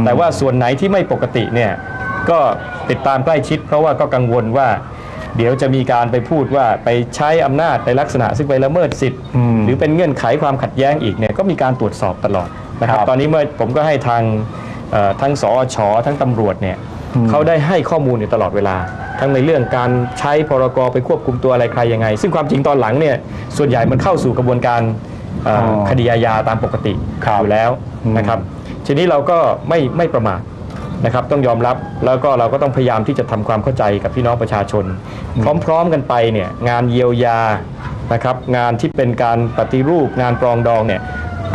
มแต่ว่าส่วนไหนที่ไม่ปกติเนี่ยก็ติดตามใกล้ชิด เพราะว่าก็กังวลว่า เดี๋ยวจะมีการไปพูดว่าไปใช้อำนาจในลักษณะซึ่งไปละเมิดสิทธิ์อืมหรือเป็นเงื่อนไขความขัดแย้งอีกเนี่ยก็มีการตรวจสอบตลอดนะครับครับตอนนี้เมื่อผมก็ให้ทางเอ่อทั้งสอชทั้งตำรวจเนี่ยอืมเขาได้ให้ข้อมูลอยู่ตลอดเวลา ทั้งในเรื่องการใช้พรกไปควบคุมตัวอะไรใครยังไง ซึ่งความจริงตอนหลังเนี่ยส่วนใหญ่มันเข้าสู่กระบวนการเอ่อออคดีอาญาตามปกติครับอยู่แล้วอืมนะครับ ทีนี้เราก็ไม่ไม่ประมาทนะครับต้องยอมรับแล้วก็เราก็ต้องพยายามที่จะทำความเข้าใจกับพี่น้องประชาชน พร้อมๆกันไปเนี่ยงานเยียวยานะครับงานที่เป็นการปฏิรูปงานปรองดองเนี่ย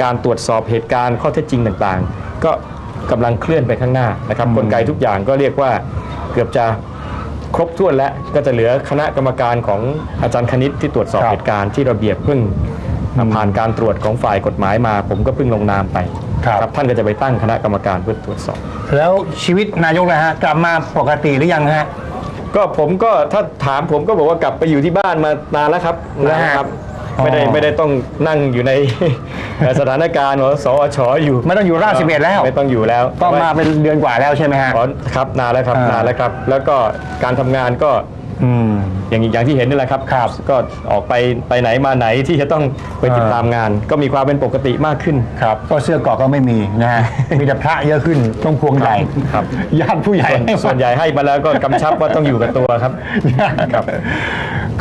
การตรวจสอบเหตุการณ์ข้อเท็จจริงต่างๆ ก็กำลังเคลื่อนไปข้างหน้านะครับกลไกทุกอย่างก็เรียกว่าเกือบจะครบถ้วนแล้วก็จะเหลือคณะกรรมการของอาจารย์คณิตที่ตรวจสอบครับเหตุการณ์ที่ระเบียบเพิ่งผ่านการตรวจของฝ่ายกฎหมายมา ผมก็เพิ่งลงนามไป ครับท่านก็จะไปตั้งคณะกรรมการเพื่อตรวจสอบ แล้วชีวิตนายกนะฮะกลับมาปกติหรือยังฮะ ก็ผมก็ถ้าถามผมก็บอกว่ากลับไปอยู่ที่บ้านมานานแล้วครับแล้วนานฮะแล้วครับอ๋อไม่ได้ไม่ได้ต้องนั่งอยู่ในสถานการณ์ของสอชอยู่ไม่ต้องอยู่ราชสิบเอ็ดแล้ว ไม่ต้องอยู่แล้วก็มาเป็นเดือนกว่าแล้วใช่ไหมฮะอ๋อครับนานแล้วครับอ่านนานแล้วครับ แล้วก็การทำงานก็ อืมอย่างอย่างที่เห็นนี่แหละครับครับก็ออกไปไปไหนมาไหนที่จะต้องไปติดตามงาน ก็มีความเป็นปกติมากขึ้นครับก็เสื้อเกราะก็ไม่มีนะฮะมีแต่พระเยอะขึ้นต้องพวงใหญ่ครับญาติผู้ใหญ่ส่วนส่วนใหญ่ให้มาแล้วก็กำชับว่าต้องอยู่กับตัวครับครับ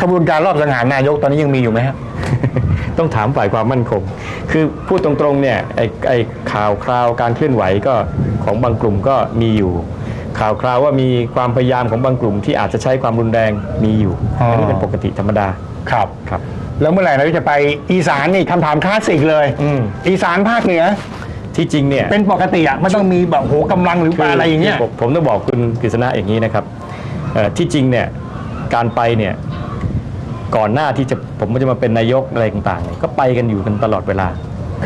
ขบวนการรอบสังหารนายกตอนนี้ยังมีอยู่ไหมฮะต้องถามฝ่ายความมั่นคง คือพูดตรงๆเนี่ยไอ้ไอ้ข่าวคราวการเคลื่อนไหวก็ของบางกลุ่มก็มีอยู่ ข่าวคราวว่ามีความพยายามของบางกลุ่มที่อาจจะใช้ความรุนแรงมีอยู่อ๋ออันนี้เป็นปกติธรรมดาครับ ครับ แล้วเมื่อไหร่เราจะไปอีสานนี่คำถามคลาสสิกเลยอืม อีสานภาคเหนือ ที่จริงเนี่ย เป็นปกติอะไม่ต้องมีแบบโหกำลังหรือว่าอะไรอย่างเงี้ย ผมผมต้องบอกคุณกฤษณะอย่างนี้นะครับเอ่อที่จริงเนี่ยการไปเนี่ยก่อนหน้าที่จะผมจะมาเป็นนายกอะไรต่างๆเนี่ยก็ไปกันอยู่กันตลอดเวลา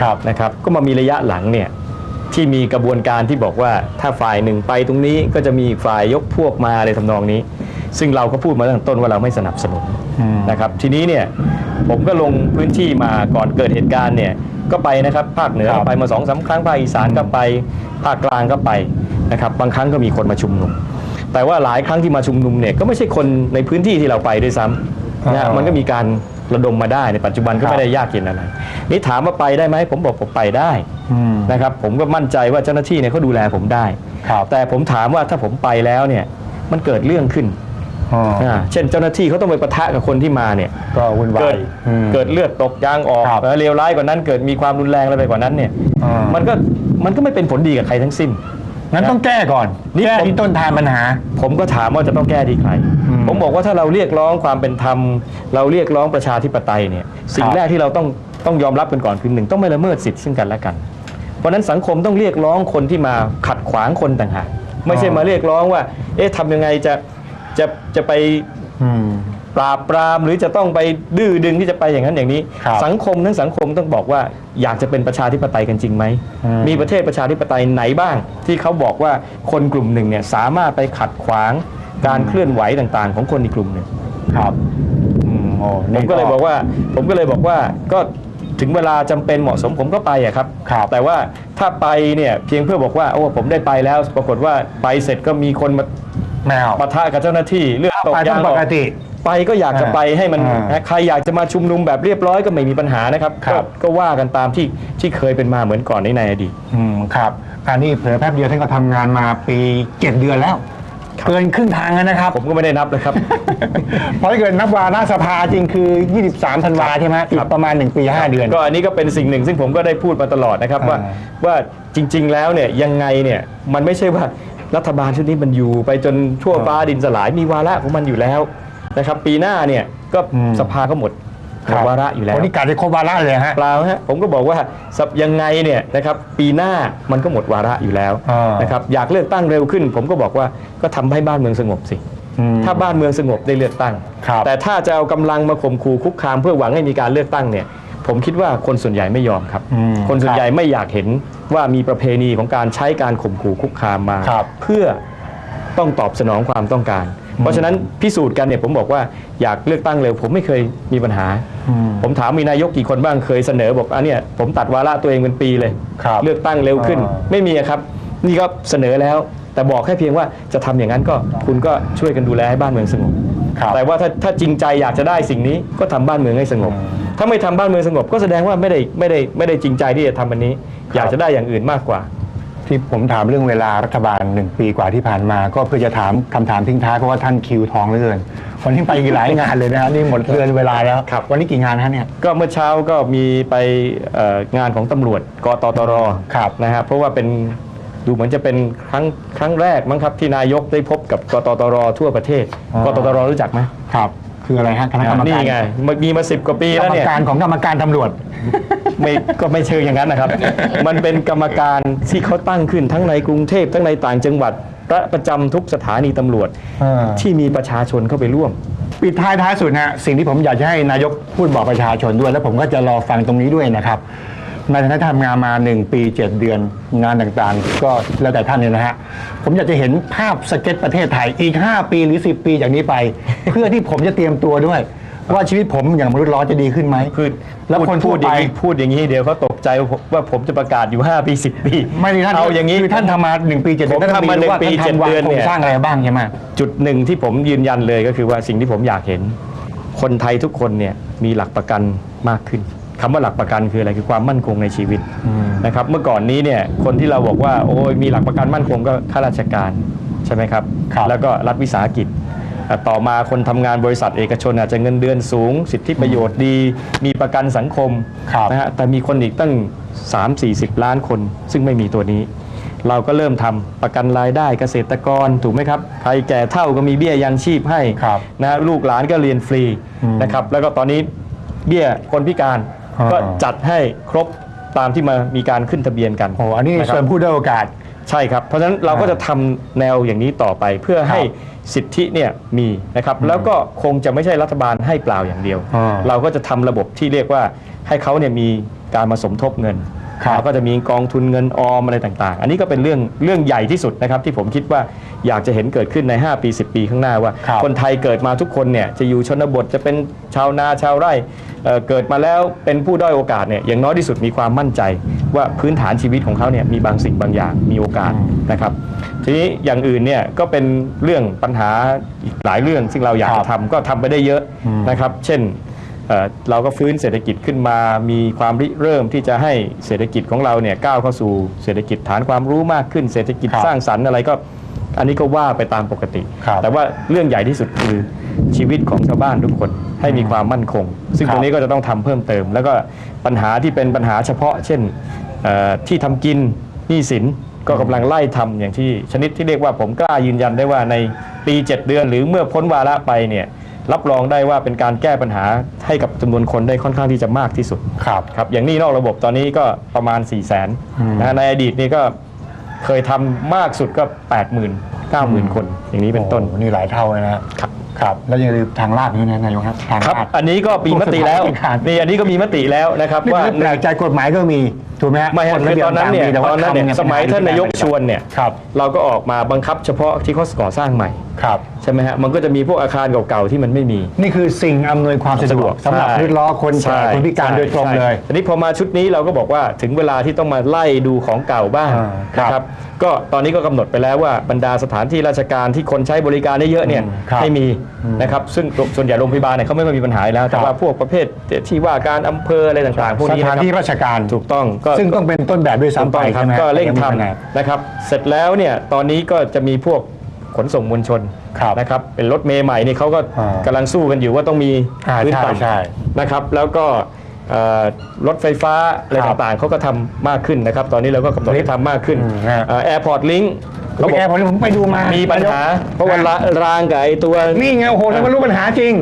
ครับนะครับ ก็มามีระยะหลังเนี่ย ที่มีกระบวนการที่บอกว่าถ้าฝ่ายหนึ่งไปตรงนี้ก็จะมีอีกฝ่ายยกพวกมาอะไรทำนองนี้ ซึ่งเราก็พูดมาตั้งแต่ต้นว่าเราไม่สนับสนุนอืมนะครับทีนี้เนี่ยผมก็ลงพื้นที่มาก่อนเกิดเหตุการณ์เนี่ยก็ไปนะครับภาคเหนือครับก็ไปมาสองสามครั้งภาคอีสานก็ไปภาคกลางก็ไปนะครับบางครั้งก็มีคนมาชุมนุม แต่ว่าหลายครั้งที่มาชุมนุมเนี่ยก็ไม่ใช่คนในพื้นที่ที่เราไปด้วยซ้ำนะฮะอ๋อมันก็มีการระดมมาได้ในปัจจุบันก็ครับไม่ได้ยากเย็นอะไรนี่ถามว่าไปได้ไหมผมบอกผมไปได้อืม นะครับผมก็มั่นใจว่าเจ้าหน้าที่เนี่ยเขาดูแลผมได้ ครับแต่ผมถามว่าถ้าผมไปแล้วเนี่ยมันเกิดเรื่องขึ้นอ๋ออ่าเช่นเจ้าหน้าที่เขาต้องไปปะทะกับคนที่มาเนี่ย ก็วุ่นวาเกิยดอืม เกิดเลือดตกยางออกครับเออเลวร้ายกว่านั้นเกิดมีความรุนแรงอะไรไปกว่านั้นเนี่ยอ่ามั มันก็มันก็ไม่เป็นผลดีกับใครทั้งสิ้น งั้นต้องแก้ก่อนนี่แก้ผม ที่ต้นทานปัญหา ผมก็ถามว่าจะต้องแก้ที่ใคร อืมผมบอกว่าถ้าเราเรียกร้องความเป็นธรรม เราเรียกร้องประชาธิปไตยเนี่ยสิ่คงรับแรกที่เราต้องต้องยอมรับกันก่อนคือหนึ่งต้องไม่ละเมิดสิทธิ์ซึ่งกันและกัน เพราะฉะนั้นสังคมต้องเรียกร้องคนที่มาขัดขวางคนต่างหากไม่ใช่มาเรียกร้องว่า เอ๊ะทำยังไงจะจะจะไปอืมปราบปรามหรือจะต้องไปดื้อดึงที่จะไปอย่างนั้นอย่างนี้ครับสังคมทั้งสังคมต้องบอกว่าอยากจะเป็นประชาธิปไตยกันจริงไหมอืมมีประเทศประชาธิปไตยไหนบ้าง ที่เขาบอกว่าคนกลุ่มหนึ่งเนี่ยสามารถไปขัดขวางการเคลื่อนไหวต่างๆ ของคนอีกกลุ่มหนึ่งครับอืมโอ้ผนี่มก็เลยบอกว่า ผมก็เลยบอกว่าก็ ถึงเวลาจำเป็นเหมาะสมผมก็ไปอะครับครับ แต่ว่าถ้าไปเนี่ยเพียงเพื่อบอกว่าโอ้ผมได้ไปแล้ว ปรากฏว่าไปเสร็จก็มีคนมาแมวปะทะกับเจ้าหน้าที่เลือดตกไปต้ยาองงปออกกติไปก็อยากจะไปให้มันอ่านะใครอยากจะมาชุมนุมแบบเรียบร้อยก็ไม่มีปัญหานะครับครับก็ก็ว่ากันตามที่ที่เคยเป็นมาเหมือนก่อนในในอดีตอืมครับอันนี้เผลอแป๊บเดียวท่านก็ทำงานมาปีเจ็ดเดือนแล้วครับ เกินครึ่งทางแล้วนะครับ ผมก็ไม่ได้นับเลยครับ เพราะถ้าเกิดนับวาระสภาจริงคือ 23 ธันวาใช่ไหมอีครักบประมาณ 1 ปี 5 เดือน ก็อันนี้ก็เป็นสิ่งหนึ่ง ซึ่งผมก็ได้พูดมาตลอดนะครับอ่าว่าว่าจริง ๆ แล้วเนี่ยยังไงเนี่ยมันไม่ใช่ว่ารัฐบาลชุดนี้มันอยู่ ไปจนทั่วฟ้าดินสลายมีวาระของมันอยู่แล้วนะครับปีหน้าเนี่ยก็สภาก็หมด หมดวาระอยู่แล้วคนที่การจะครบวาระเลยฮะเปล่าฮะผมก็บอกว่าสับยังไงเนี่ยนะครับปีหน้ามันก็หมดวาระอยู่แล้วอ่านนะครับอยากเลือกตั้งเร็วขึ้น ผมก็บอกว่าก็ทำให้บ้านเมืองสงบสิอืมถ้าบ้านเมืองสงบได้เลือกตั้งครับแต่ถ้าจะเอากำลังมาข่มขู่คุกคามเพื่อหวังให้มีการเลือกตั้งเนี่ยผมคิดว่าคนส่วนใหญ่ไม่ยอมครับอืมคนส่วคนรับใหญ่ไม่อยากเห็นว่ามีประเพณีของการใช้การข่มขู่คุกคามมาครับเพื่อต้องตอบสนองความต้องการ เพราะฉะนั้นพิสูจน์กันเนี่ยผมบอกว่าอยากเลือกตั้งเร็วผมไม่เคยมีปัญหาอืมผมถามมีนายกกี่คนบ้างเคยเสนอบอกอันเนี้ยผมตัดวาระตัวเองเป็นปีเลยครับเลือกตั้งเร็วขึ้นอ่าไม่มีอะครับ นี่ก็เสนอแล้ว แต่บอกแค่เพียงว่าจะทำอย่างนั้นก็คุณก็ช่วยกันดูแลให้บ้านเมืองสงบครับแต่ว่าถ้าถ้าจริงใจอยากจะได้สิ่งนี้ก็ทำบ้านเมืองให้สงบ ถ้าไม่ทำบ้านเมืองสงบ ก็แสดงว่าไม่ได้ไม่ได้ไม่ได้จริงใจที่จะทำอันนี้ อยากจะได้อย่างอื่นมากกว่า ที่ผมถามเรื่องเวลารัฐบาลหนึ่งปีกว่าที่ผ่านมา ก็เพื่อจะถามคำถามทิ้งท้ายเพราะว่าท่านคิวทองเหลือเกินวันนี้ไปกี่หลายงานเลยนะฮะนี่หมดเดือนเวลาแล้วครับวันนี้กี่งานฮะเนี่ยก็เมื่อเช้าก็มีไปเอ่องานของตำรวจกตตรครับนะฮะเพราะว่าเป็นดูเหมือนจะเป็นครั้งครั้งแรกมั้งครับที่นายกได้พบกับกตตรทั่วประเทศอ๋อกตตรรู้จักไหมครับ คืออะไรฮะคณะกรรมการนี่ไงมีมาสิบกว่าปีกรแล้วรมเนี่ย การของกรรมการตำรวจ ไม่ก็ไม่เชิงอย่างนั้นนะครับ มันเป็นกรรมการที่เขาตั้งขึ้นทั้งในกรุงเทพทั้งในต่างจังหวัดและประจำทุกสถานีตำรวจ อ่า ที่มีประชาชนเข้าไปร่วม ปิดท้ายท้ายสุดนะฮะสิ่งที่ผมอยากจะให้นายกพูดบอกประชาชนด้วย แล้วผมก็จะรอฟังตรงนี้ด้วยนะครับ ในฐานะที่ทำงานมา 1 ปี 7 เดือนงานต่างๆ ก็แล้วแต่ท่านเนี่ยนะฮะ ผมอยากจะเห็นภาพสเก็ตประเทศไทยอีก 5 ปีหรือ 10 ปีจากนี้ไป เพื่อที่ผมจะเตรียมตัวด้วย ว่าชีวิตผมอย่างมนุษย์ล้อจะดีขึ้นไหม คือแล้วคนพูทั่วดอไปย่างนี้พูดอย่างนี้เดี๋ยวเขาตกใจว่าผมว่าผมจะประกาศอยู่ 5 ปี 10 ปีไม่ดีท่านเอาอย่างนี้นี้ท่านทำมา 1 ปี 7 เดือนผมท่านทำมารู้ว่าหนึ่งปีท่านเจ็ดทำวางเดือนโครเนี่งยสร้างอะไรบ้างใช่ไหมจุดหนึ่งที่ผมยืนยันเลยก็คือว่าสิ่งที่ผมอยากเห็น คนไทยทุกคนเนี่ยมีหลักประกันมากขึ้น คำว่าหลักประกันคืออะไรคือความมั่นคงในชีวิตอืมนะครับเมื่อก่อนนี้เนี่ยคนที่เราบอกว่าโอ้ยมีหลักประกันมั่นคงก็ข้าราชการใช่ไหมครับครับแล้วก็รัฐวิสาหกิจอะต่อมาคนทำงานบริษัทเอกชนอาจจะเงินเดือนสูง สิทธิประโยชน์ดี มีประกันสังคมครับนะฮะแต่มีคนอีกตั้ง 3-40 ล้านคน ซึ่งไม่มีตัวนี้ เราก็เริ่มทำประกันรายได้เกษตรกรถูกไหมครับใครแก่เท่าก็มีเบี้ยยังชีพให้ครับนะฮะลูกหลานก็เรียนฟรีอืมนะครับแล้วก็ตอนนี้เบี้ยคนพิการอ่า ก็จัดให้ครบตามที่มามีการขึ้นทะเบียนกันโอ้อันนี้ะครับเสริมผู้ได้อยโอกาส ใช่ครับ เพราะฉะนั้นเราก็จะทำแนวอย่างนี้ต่อไปเพื่อให้สิทธิเนี่ยมีนะครับ แล้วก็คงจะไม่ใช่รัฐบาลให้เปล่าอย่างเดียว อ่าเราก็จะทำระบบที่เรียกว่าให้เขาเนี่ยมีการมาสมทบเงิน ครับเราก็จะมีกองทุนเงินออมอะไรต่างๆ อันนี้ก็เป็นเรื่องเรื่องใหญ่ที่สุดนะครับที่ผมคิดว่าอยากจะเห็นเกิดขึ้นใน 5 ปี 10 ปีข้างหน้าว่า ครับ คนไทยเกิดมาทุกคนเนี่ยจะอยู่ชนบทจะเป็นชาวนาชาวไร่เอ่อเกิดมาแล้วเป็นผู้ด้อยโอกาสเนี่ยอย่างน้อยที่สุดมีความมั่นใจ ว่าพื้นฐานชีวิตของเขาเนี่ยมีบางสิ่งบางอย่างมีโอกาสอืมนะครับ ทีนี้อย่างอื่นเนี่ยก็เป็นเรื่องปัญหาอีกหลายเรื่องซึ่งเราอยากครัจะบทำก็ทำไปได้เยอะอืมนะครับ เช่น เอ่อเราก็ฟื้นเศรษฐกิจขึ้นมา มีความริเริ่มที่จะให้เศรษฐกิจของเราเนี่ยก้าวเข้าสู่เศรษฐกิจฐานความรู้มากขึ้น เศรษฐกิจครับสร้างสรรค์อะไรก็ อันนี้ก็ว่าไปตามปกติครับแต่ว่าเรื่องใหญ่ที่สุดคือชีวิตของชาวบ้านทุกคนให้มีความมั่นคง ซึ่งครับตรงนี้ก็จะต้องทำเพิ่มเติม แล้วก็ปัญหาที่เป็นปัญหาเฉพาะ เช่นเอ่อที่ทำกินหนี้สินก็กำลังไล่ทำอย่างที่ชนิดที่เรียกว่าผมกล้ายืนยันได้ว่าในปี 7 เดือน หรือเมื่อพ้นวาระไปเนี่ย รับรองได้ว่าเป็นการแก้ปัญหาให้กับจำนวนคนได้ค่อนข้างที่จะมากที่สุดครับ ครับอย่างหนี้นอกระบบตอนนี้ก็ประมาณ 4 0 0 0 0นอืมนะฮะในอดีตนี่ก็เคยทำมากสุดก็ 80,000 90,000 คน อย่างนี้เป็นต้น โอ้นี่หลายเท่าเลยนะครับ ครับ แล้วยังลืมทางลาดด้วยนะนายกครับทางครับ ลาด อันนี้ก็มีมติแล้ว ผู้สื่อข่าว นี่อันนี้ก็มีมติแล้วนะครับนี่ว่าคือแปลกใจกฎหมายก็มีถูกไหมฮะไม่ฮะกฎคืระอบียบตอนนั้นเนี่ยต่างๆแต่ตว่าอนนั้นเนี่ยทำสมัยท่านนายกชวนเนี่ยครับเราก็ออกมาบังคับเฉพาะที่เขาก่อสร้างใหม่ครับ ใช่ไหมฮะมันก็จะมีพวกอาคารเก่าๆที่มันไม่มี นี่คือสิ่งอำนวยความสะดวกสำหรับใช่พื้นล้อคนแก่ใช่คนพิการใช่โดยตรงใช่เลย ทีนี้พอมาชุดนี้เราก็บอกว่าถึงเวลาที่ต้องมาไล่ดูของเก่าบ้างอ่าครับนะครับ ก็ตอนนี้ก็กำหนดไปแล้วว่าบรรดาสถานที่ราชการที่คนใช้บริการได้เยอะเนี่ยอืมครับให้มีอืมนะครับซึ่งส่วนใหญ่โรงพยาบาลเนี่ยเขาไม่มีปัญหาอยู่แล้ว แต่ครับว่าพวกประเภทที่ว่าการอำเภออะไรต่างๆพวกสนี้ถานนะครับที่ราชการถูกต้องก็ซึ่งต้องเป็นต้นแบบด้วยถูกซ้ำไปต้องครับใช่ไหมก็เร่งทยังไม่ขนาดำนะครับเสร็จแล้วเนี่ยตอนนี้ก็จะมีพวกขนส่งมวลชน ครับ นะครับเป็นรถเมย์ใหม่นี่เขาก็อ่ากำลังสู้กันอยู่ว่าต้องมีอ่าพื้นใช่ต่ใช่ำนะครับแล้วก็เอ่อรถไฟฟ้าอะไรครับต่างๆเขาก็ทำมากขึ้นนะครับ ตอนนี้เราก็กำหนดให้ทำมากขึ้นอืมฮะ แอร์พอร์ตลิง เขาบอกแอร์ผมผมไปดูมามีมีปัญหา เพราะว่าละรางกับไอ้ตัว นี่ไงโอ้โหแล้วมันรู้ปัญหาจริง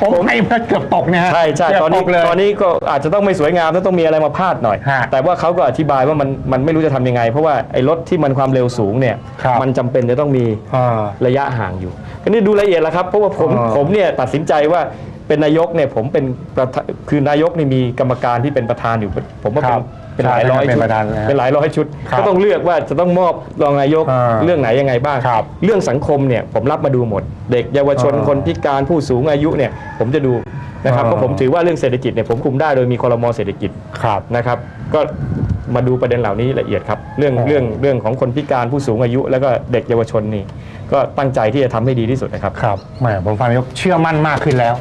ผมไปมาเกือบตกนะฮะใช่ใช่เกืบตอนนี้กเลย ตอนนี้ก็อาจจะต้องไม่สวยงามแล้วต้องมีอะไรมาพาดหน่อย ฮะแต่ว่าเขาก็อธิบายว่ามันมันไม่รู้จะทำยังไง เพราะว่าไอ้รถที่มันความเร็วสูงเนี่ยครับ มันจำเป็นจะต้องมีอ่า ระยะห่างอยู่อันนี้ดูละเอียดแล้วครับเพราะว่าผมอ่าผมเนี่ยตัดสินใจว่าเป็นนายกเนี่ยผมเป็นประธานคือนายกนี่มีกรรมการที่เป็นประธานอยู่ ผมว่าคเป็รันบ เป็นหลายร้อยใช่ชุดเป็นประธานนะฮะเป็นหลายร้อยชุดครับก็ต้องเลือกว่าจะต้องมอบรองนายกอ่าเรื่องไหนยังไงบ้างครับเรื่องสังคมเนี่ยผมรับมาดูหมด เด็กเยาวชนอ่าคนพิการผู้สูงอายุเนี่ยผมจะดูนะครับอ่าเพราะผมถือว่าเรื่องเศรษฐกิจเนี่ยผมคุมได้โดยมีคอรมอเศรษฐกิจครับนะครับก็มาดูประเด็นเหล่านี้ละเอียดครับ เรื่องอ๋อเรื่องเรื่องของคนพิการผู้สูงอายุ แล้วก็เด็กเยาวชนนี่ก็ตั้งใจที่จะทำให้ดีที่สุดนะครับครับแหมผมฟังนายกเชื่อมั่นมากขึ้นแล้ว